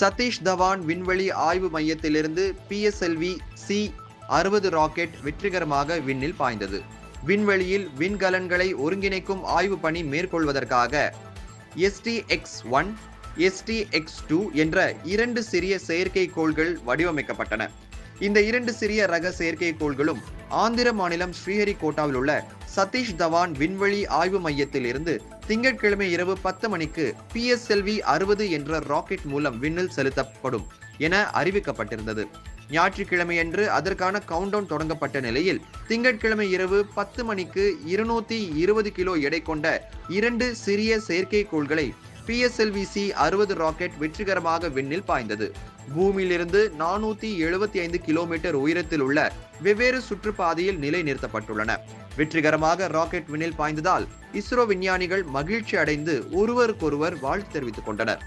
சதீஷ் தவான் விண்வெளி ஆய்வு மையத்திலிருந்து பிஎஸ்எல்வி சி அறுபது ராக்கெட் வெற்றிகரமாக விண்ணில் பாய்ந்தது. விண்வெளியில் விண்கலன்களை ஒருங்கிணைக்கும் ஆய்வு பணி மேற்கொள்வதற்காக எஸ்டிஎக்ஸ் ஒன் எஸ்டிஎக்ஸ் டூ என்ற இரண்டு சிறிய செயற்கைக்கோள்கள் வடிவமைக்கப்பட்டன. இந்த இரண்டு சிறிய ரக செயற்கைக்கோள்களும் ஆந்திர மாநிலம் ஸ்ரீஹரிகோட்டாவில் உள்ள சதீஷ் தவான் விண்வெளி ஆய்வு மையத்தில் இருந்து திங்கட்கிழமை இரவு பத்து மணிக்கு பிஎஸ்எல்வி அறுபது என்ற ராக்கெட் மூலம் விண்ணில் செலுத்தப்படும் என அறிவிக்கப்பட்டிருந்தது. ஞாயிற்றுக்கிழமையன்று அதற்கான கவுண்டவுன் தொடங்கப்பட்ட நிலையில் திங்கட்கிழமை இரவு பத்து மணிக்கு இருநூத்தி இருபது கிலோ எடை கொண்ட இரண்டு சிறிய செயற்கைக்கோள்களை பிஎஸ்எல்வி சி அறுபது ராக்கெட் வெற்றிகரமாக விண்ணில் பாய்ந்தது. பூமியிலிருந்து நானூத்தி எழுபத்தி ஐந்து கிலோமீட்டர் உயரத்தில் உள்ள வெவ்வேறு சுற்றுப்பாதையில் நிலை நிறுத்தப்பட்டுள்ளன வெற்றிகரமாக ராக்கெட் விண்ணில் பாய்ந்ததால் இஸ்ரோ விஞ்ஞானிகள் மகிழ்ச்சி அடைந்து ஒருவருக்கொருவர் வாழ்த்து தெரிவித்துக் கொண்டனர்.